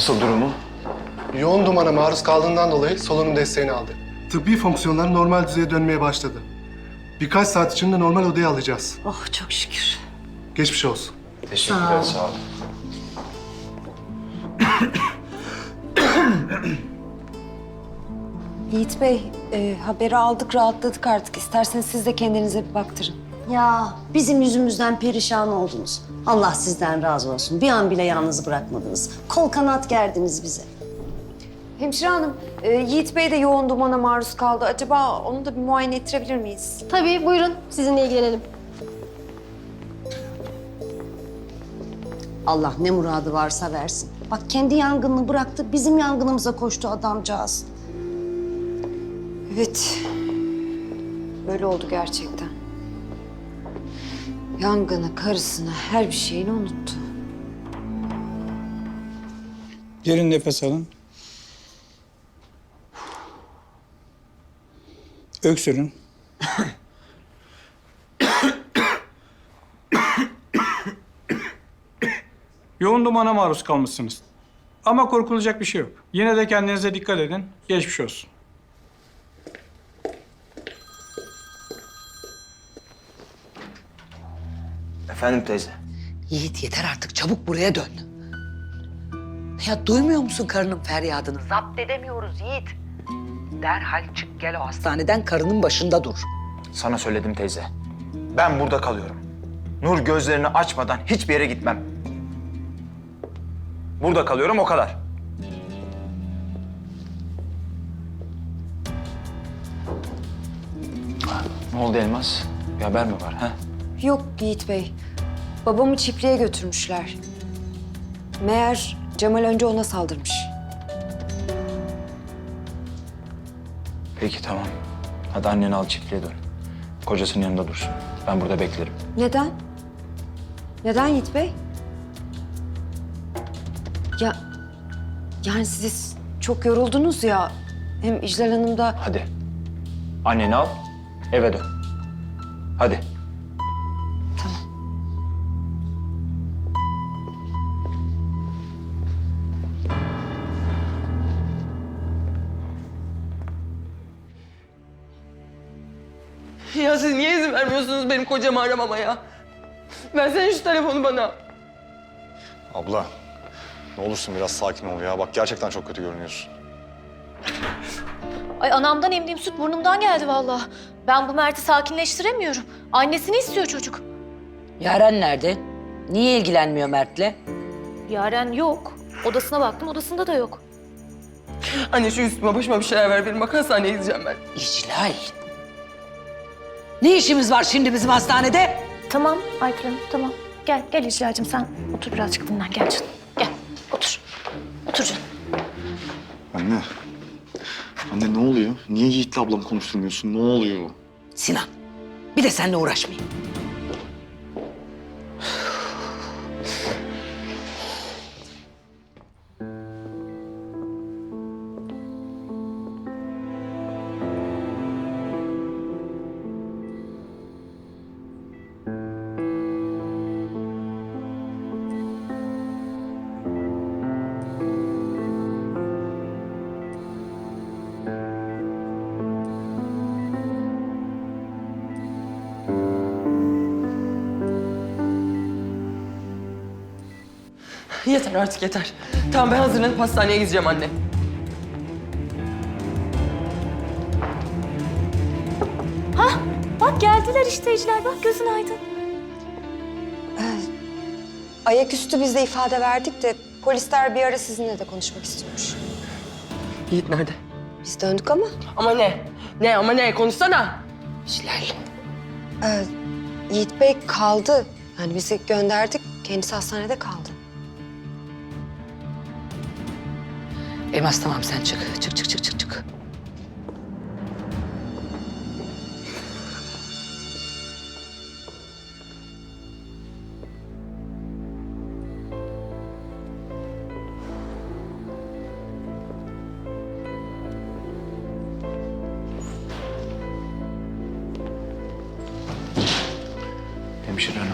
Nasıl durumu? Yoğun dumana maruz kaldığından dolayı solunum desteğini aldı. Tıbbi fonksiyonlar normal düzeye dönmeye başladı. Birkaç saat içinde normal odaya alacağız. Oh çok şükür. Geçmiş olsun. Teşekkürler, sağ olun. Yiğit Bey, e, haberi aldık, rahatladık artık. İsterseniz siz de kendinize bir baktırın. Ya bizim yüzümüzden perişan oldunuz. Allah sizden razı olsun. Bir an bile yalnız bırakmadınız. Kol kanat gerdiniz bize. Hemşire hanım, e, Yiğit Bey de yoğun dumana maruz kaldı. Acaba onu da bir muayene ettirebilir miyiz? Tabii buyurun sizinle ilgilenelim. Allah ne muradı varsa versin. Bak kendi yangınını bıraktı, bizim yangınımıza koştu adamcağız. Evet, böyle oldu gerçekten. Yangını, karısını, her bir şeyini unuttu. Derin nefes alın. Öksürün. Yoğun dumana maruz kalmışsınız. Ama korkulacak bir şey yok. Yine de kendinize dikkat edin. Geçmiş olsun. Efendim teyze. Yiğit yeter artık çabuk buraya dön. Ya duymuyor musun karının feryadını? Zapt edemiyoruz Yiğit. Derhal çık gel o hastaneden karının başında dur. Sana söyledim teyze. Ben burada kalıyorum. Nur gözlerini açmadan hiçbir yere gitmem. Burada kalıyorum o kadar. Ne oldu Elmas? Bir haber mi var? ha? Yok Yiğit Bey, babamı çiftliğe götürmüşler. Meğer Cemal önce ona saldırmış. Peki tamam. Hadi anneni al çiftliğe dön. Kocasının yanında dursun. Ben burada beklerim. Neden? Neden Yiğit Bey? Ya, yani siz çok yoruldunuz ya. Hem İclal Hanım da Hadi. Anneni al, eve dön. Hadi. Benim kocamı aramama ya? Versene şu telefonu bana. Abla, ne olursun biraz sakin ol ya. Bak gerçekten çok kötü görünüyorsun. Ay anamdan emdiğim süt burnumdan geldi vallahi. Ben bu Mert'i sakinleştiremiyorum. Annesini istiyor çocuk. Yaren nerede? Niye ilgilenmiyor Mert'le? Yaren yok. Odasına baktım odasında da yok. Anne şu üstüme başıma bir şeyler ver. Benim bak hastaneye gideceğim ben. İclal. Ne işimiz var şimdi bizim hastanede? Tamam Aytül Hanım tamam. Gel gel İcla'cığım sen otur birazcık dinlen gel canım. Gel otur. Otur canım. Anne. Anne ne oluyor? Niye Yiğit'le ablamı konuşturmuyorsun? Ne oluyor? Sinan. Bir de seninle uğraşmayayım. Yeter artık yeter. Tamam ben hazırlanıp hastaneye gideceğim anne. Bak geldiler işte İclal bak gözün aydın. ayaküstü biz de ifade verdik de polisler bir ara sizinle de konuşmak istiyormuş. Yiğit nerede? Biz döndük ama Ama ne? Ne ama ne? Konuşsana. İclal. e, Yiğit Bey kaldı. Yani bizi gönderdik, kendisi hastanede kaldı. Elmas tamam sen çık. Çık çık çık çık çık. Hemşire hanım.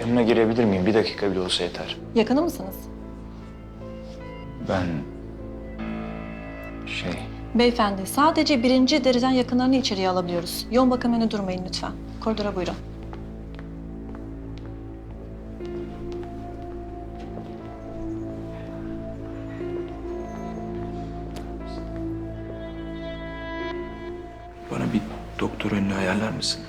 Yanına girebilir miyim? Bir dakika bile olsa yeter. Yakını mısınız? Ben... Şey... Beyefendi sadece birinci derecen yakınlarını içeriye alabiliyoruz. Yoğun bakım önü durmayın lütfen. Koridora buyurun. Bana bir doktor önünü ayarlar mısın?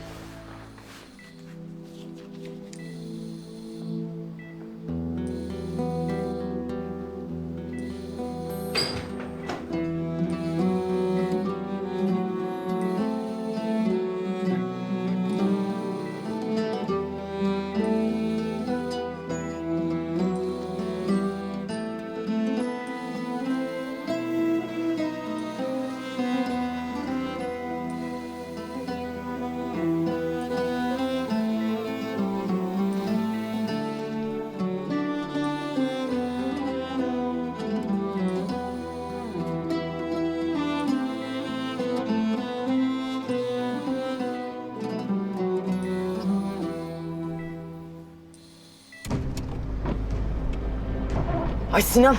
Ay Sinan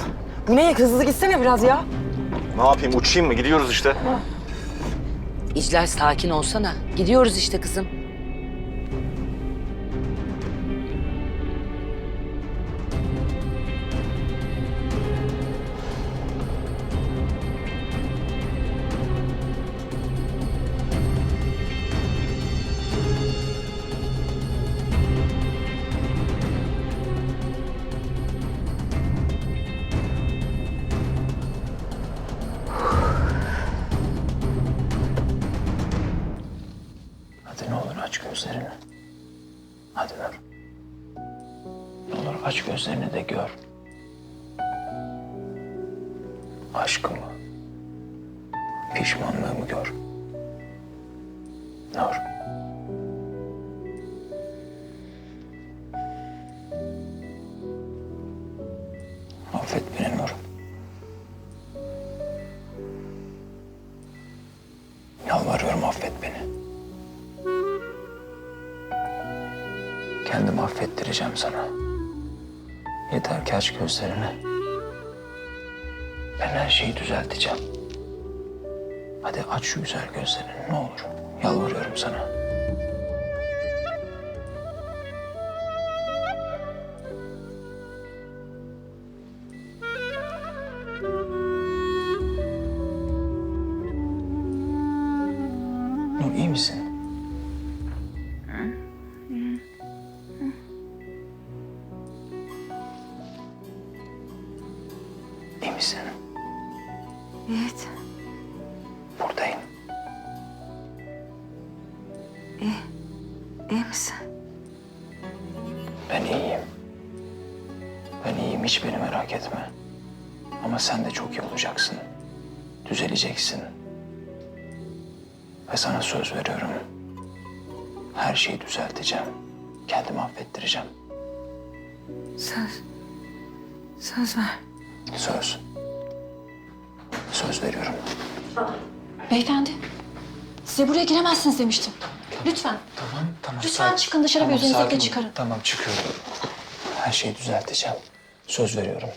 bu ne hızlı gitsene biraz ya. Ne yapayım uçayım mı? Gidiyoruz işte. İclal sakin olsana. Gidiyoruz işte kızım. Hadi Nur. Ne olur aç gözlerini de gör. Aşkımı, pişmanlığımı gör. Nur. Kendimi affettireceğim sana. Yeter ki aç gözlerini. Ben her şeyi düzelteceğim. Hadi aç şu güzel gözlerini ne olur. Yalvarıyorum sana. İyi misin? Evet. Buradayım. İyi misin? Ben iyiyim. Ben iyiyim hiç beni merak etme. Ama sen de çok iyi olacaksın. Düzeleceksin. Ve sana söz veriyorum. Her şeyi düzelteceğim. Kendimi affettireceğim. Söz. Söz ver. Söz. Söz veriyorum. Beyefendi size buraya giremezsiniz demiştim. Lütfen. Tamam, tamam. Lütfen sakin- çıkın dışarı, Tamam, bir üzerinizdeki sakin ol. çıkarın. Tamam, çıkıyorum. Her şeyi düzelteceğim. Söz veriyorum.